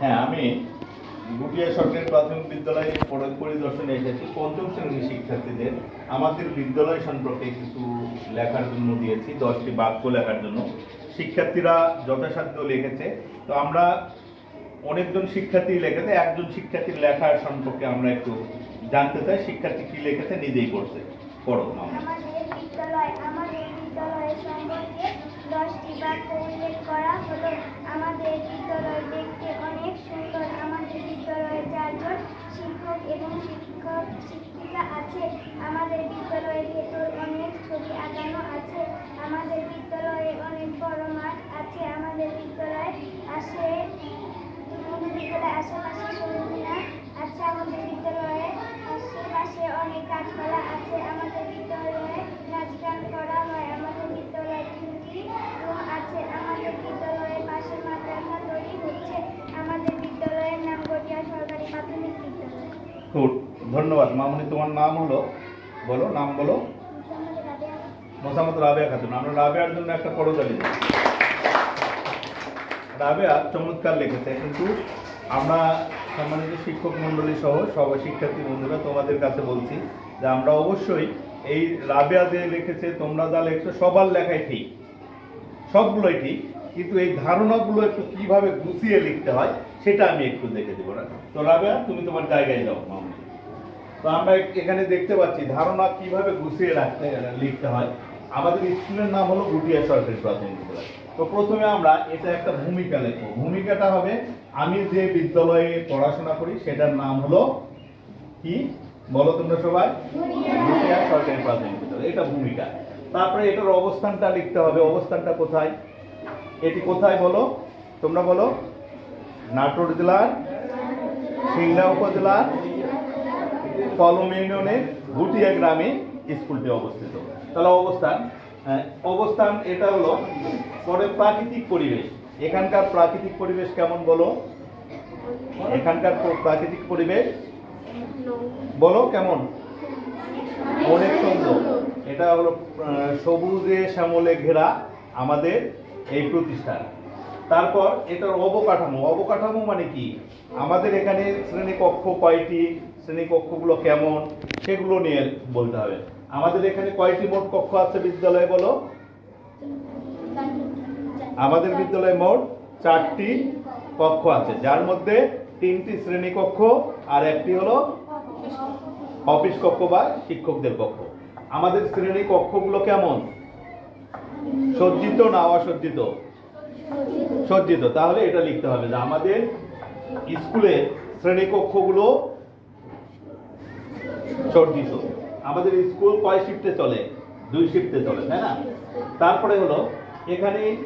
হ্যাঁ আমি গুটিয়া সরকারি প্রাথমিক বিদ্যালয়ে পরি- পরিদর্শনে এসেছি। পঞ্চম শ্রেণির শিক্ষার্থীদের আমাদের বিদ্যালয় সম্পর্কে কিছু লেখার জন্য দিয়েছি, দশটি বাক্য লেখার জন্য। শিক্ষার্থীরা যথাসাধ্য লিখেছে। তো আমরা অনেকজন শিক্ষার্থী লিখেছে, একজন শিক্ষার্থীর লেখার সম্পর্কে আমরা একটু জানতে চাই, শিক্ষার্থী কি লিখেছে, নিজেই করছে পড়ো আমাদের বিদ্যালয় আমাদের বিদ্যালয়ের সম্পর্কে দশটি বাক্য উল্লেখ করা হলো। আমাদের বিদ্যালয় দেখতে অনেক সুন্দর। আমাদের বিদ্যালয়ে চারজন শিক্ষক এবং শিক্ষক শিক্ষিকা আছে। আমাদের বিদ্যালয়ের ভেতর অনেক ছবি আঁকানো আছে। আমাদের বিদ্যালয়ে অনেক বড় মাঠ আছে। আমাদের বিদ্যালয়ে আসে আমাদের বিদ্যালয়ে আশেপাশে সবুজ আছে আমাদের বিদ্যালয়ে আশেপাশে অনেক গাছপালা আছে আমাদের বিদ্যালয়ে নাচ গান করা হয় আমাদের বিদ্যালয়ে তিনটি রুম আছে আমাদের বিদ্যালয়ের পাশে মাদ্রাসা তৈরি হচ্ছে আমাদের বিদ্যালয়ের নাম গটিয়া সরকারি প্রাথমিক খুব ধন্যবাদ। মামনি, তোমার নাম হলো? বলো, নাম বলো। মোসামত রাবেয়া খাতুন। আমরা রাবেয়ার জন্য একটা করতালি রাবেয়া চমৎকার লিখেছে, কিন্তু আমরা সম্মানিত শিক্ষক মণ্ডলী সহ সব শিক্ষার্থী বন্ধুরা তোমাদের কাছে বলছি যে আমরা অবশ্যই এই রাবেয়া যে লিখেছে, তোমরা যা লিখছো, সবার লেখাই ঠিক। সবগুলোই ঠিক। কিন্তু এই ধারণাগুলো একটু কীভাবে গুছিয়ে লিখতে হয়, সেটা আমি একটু দেখে দেবো না। তো রাবেয়া, তুমি তোমার জায়গায় যাও মামনি তো আমরা এখানে দেখতে পাচ্ছি, ধারণা কীভাবে গুছিয়ে রাখতে, লিখতে হয়। আমাদের স্কুলের নাম হলো গুটিয়া সরকারি প্রাথমিক বিদ্যালয়। তো প্রথমে আমরা এটা একটা ভূমিকা লিখব। ভূমিকাটা হবে, আমি যে বিদ্যালয়ে পড়াশোনা করি, সেটার নাম হলো কি? বলো তোমরা সবাই। গুটিয়া সরকারি প্রাথমিক বিদ্যালয়। এটা ভূমিকা। তারপরে এটার অবস্থানটা লিখতে হবে। অবস্থানটা কোথায়? এটি কোথায় বলো? তোমরা বলো? নাটোর জেলার সিংড়া উপজেলার কলম ইউনিয়নের গুটিয়া গ্রামে স্কুলটি অবস্থিত। তাহলে অবস্থান আহ, অবস্থান এটা হলো পরে প্রাকৃতিক পরিবেশ। এখানকার প্রাকৃতিক পরিবেশ কেমন বলো? এখানকার প্রাকৃতিক পরিবেশ বলো কেমন? অনেক সুন্দর। এটা হলো সবুজে শ্যামলে ঘেরা আমাদের এই প্রতিষ্ঠান। তারপর এটার অবকাঠামো। অবকাঠামো মানে কি? আমাদের এখানে শ্রেণীকক্ষ কয়টি? শ্রেণীকক্ষগুলো কেমন? সেগুলো নিয়ে বলতে হবে। আমাদের এখানে কয়টি মোট কক্ষ আছে বিদ্যালয়ে বলো? আমাদের বিদ্যালয়ে মোট চারটি কক্ষ আছে। যার মধ্যে তিনটি শ্রেণীকক্ষ আর একটি হলো অফিস কক্ষ বা শিক্ষকদের কক্ষ। আমাদের শ্রেণি কক্ষগুলো কেমন? সজ্জিত না অসজ্জিত? সজ্জিত। তাহলে এটা লিখতে হবে যে আমাদের স্কুলের শ্রেণীকক্ষগুলো সজ্জিত। আমাদের স্কুল কয় শিফটে চলে? দুই শিফটে চলে, তাই না? তারপরে হলো, এখানে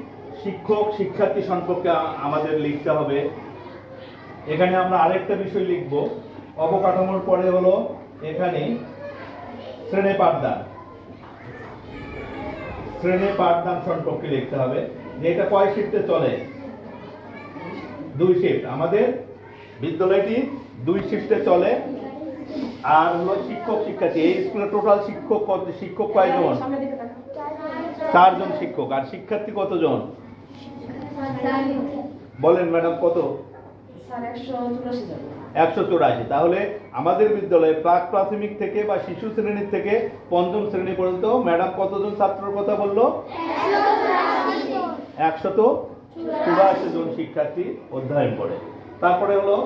শিক্ষক, শিক্ষার্থী সম্পর্কে আমাদের লিখতে হবে। এখানে আমরা আরেকটা বিষয় লিখব। অবকাঠামোর পরে হলো, এখানে শ্রেণি পাঠদান শ্রেণি পাঠদান সম্পর্কে লিখতে হবে যে এটা কয় শিফটে চলে? দুই শিফট আমাদের বিদ্যালয়টি দুই শিফটে চলে। আর হলো শিক্ষক শিক্ষার্থী। এই স্কুলে টোটাল শিক্ষক কত শিক্ষক কয়জন? চারজন শিক্ষক। আর শিক্ষার্থী কতজন? বলেন ম্যাডাম কত? একশো চুরাশি তাহলে আমাদের বিদ্যালয়ে প্রাক প্রাথমিক থেকে বা শিশু শ্রেণির থেকে পঞ্চম শ্রেণি পর্যন্ত ম্যাডাম কতজন ছাত্রর কথা বলল? একশত চুরাশি জন শিক্ষার্থী অধ্যয়ন করে। তারপরে হলো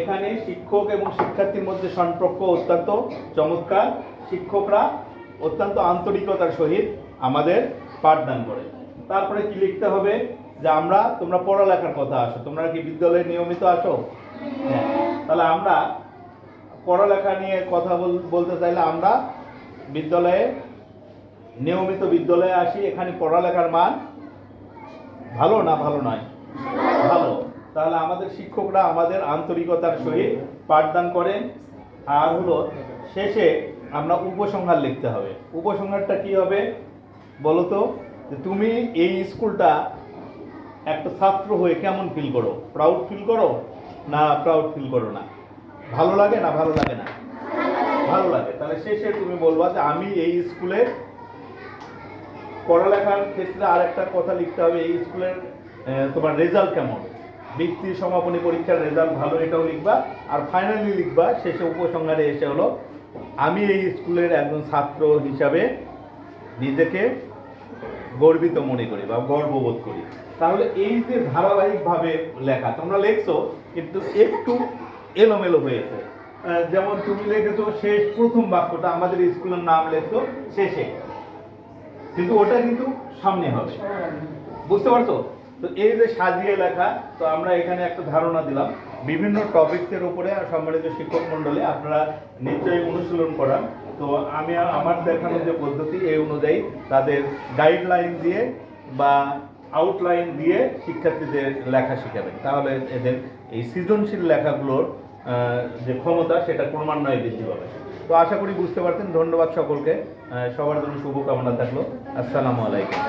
এখানে শিক্ষক এবং শিক্ষার্থীর মধ্যে সম্পর্ক অত্যন্ত চমৎকার। শিক্ষকরা অত্যন্ত আন্তরিকতার সহিত আমাদের পাঠদান করে। তারপরে কি লিখতে হবে? যে আমরা, তোমরা পড়ালেখার কথা আসো, তোমরা কি বিদ্যালয়ে নিয়মিত আসো? হ্যাঁ তাহলে আমরা পড়ালেখা নিয়ে কথা বল- বলতে চাইলে আমরা বিদ্যালয়ে, নিয়মিত বিদ্যালয়ে আসি, এখানে পড়ালেখার মান ভালো না ভালো নয়? ভালো। তাহলে আমাদের শিক্ষকরা আমাদের আন্তরিকতার সহিত পাঠদান করেন। আর হলো, শেষে আমরা উপসংহার লিখতে হবে। উপসংহারটা কি হবে? বলো তো তুমি এই স্কুলটা একটা ছাত্র হয়ে কেমন ফিল করো? প্রাউড ফিল করো? না প্রাউড ফিল করো না? ভালো লাগে না ভালো লাগে না? ভালো লাগে। তাহলে শেষে তুমি বলবা যে আমি এই স্কুলের পড়ালেখার ক্ষেত্রে আর একটা কথা লিখতে হবে, এই স্কুলের তোমার রেজাল্ট কেমন? বৃত্তি সমাপনী পরীক্ষার রেজাল্ট ভালো, এটাও লিখবা। আর ফাইনালি লিখবা, শেষে উপসংহারে এসে হলো, আমি এই স্কুলের একজন ছাত্র হিসাবে নিজেকে গর্বিত মনে করি বা গর্ববোধ করি। তাহলে এই যে ধারাবাহিকভাবে লেখা, তোমরা লেখছো, কিন্তু একটু এলোমেলো হয়েছে। যেমন তুমি লিখেছো শেষ, প্রথম বাক্যটা, আমাদের স্কুলের নাম লেখছো শেষে। কিন্তু ওটা কিন্তু সামনে হবে। বুঝতে পারছ? তো এই যে সাজিয়ে লেখা, তো আমরা এখানে একটা ধারণা দিলাম। বিভিন্ন টপিকসের উপরে সম্মানিত শিক্ষক মণ্ডলী, আপনারা নিশ্চয়ই অনুশীলন করান। তো আমি আমার দেখানো যে পদ্ধতি, এই অনুযায়ী তাদের গাইডলাইন দিয়ে বা আউটলাইন দিয়ে শিক্ষার্থীদের লেখা শেখাবেন। তাহলে এদের এই সৃজনশীল লেখাগুলোর যে ক্ষমতা, সেটা ক্রমান্বয়ে বৃদ্ধি পাবে। তো আশা করি বুঝতে পারছেন। ধন্যবাদ সকলকে। সবার জন্য শুভকামনা থাকল। আসসালামু আলাইকুম।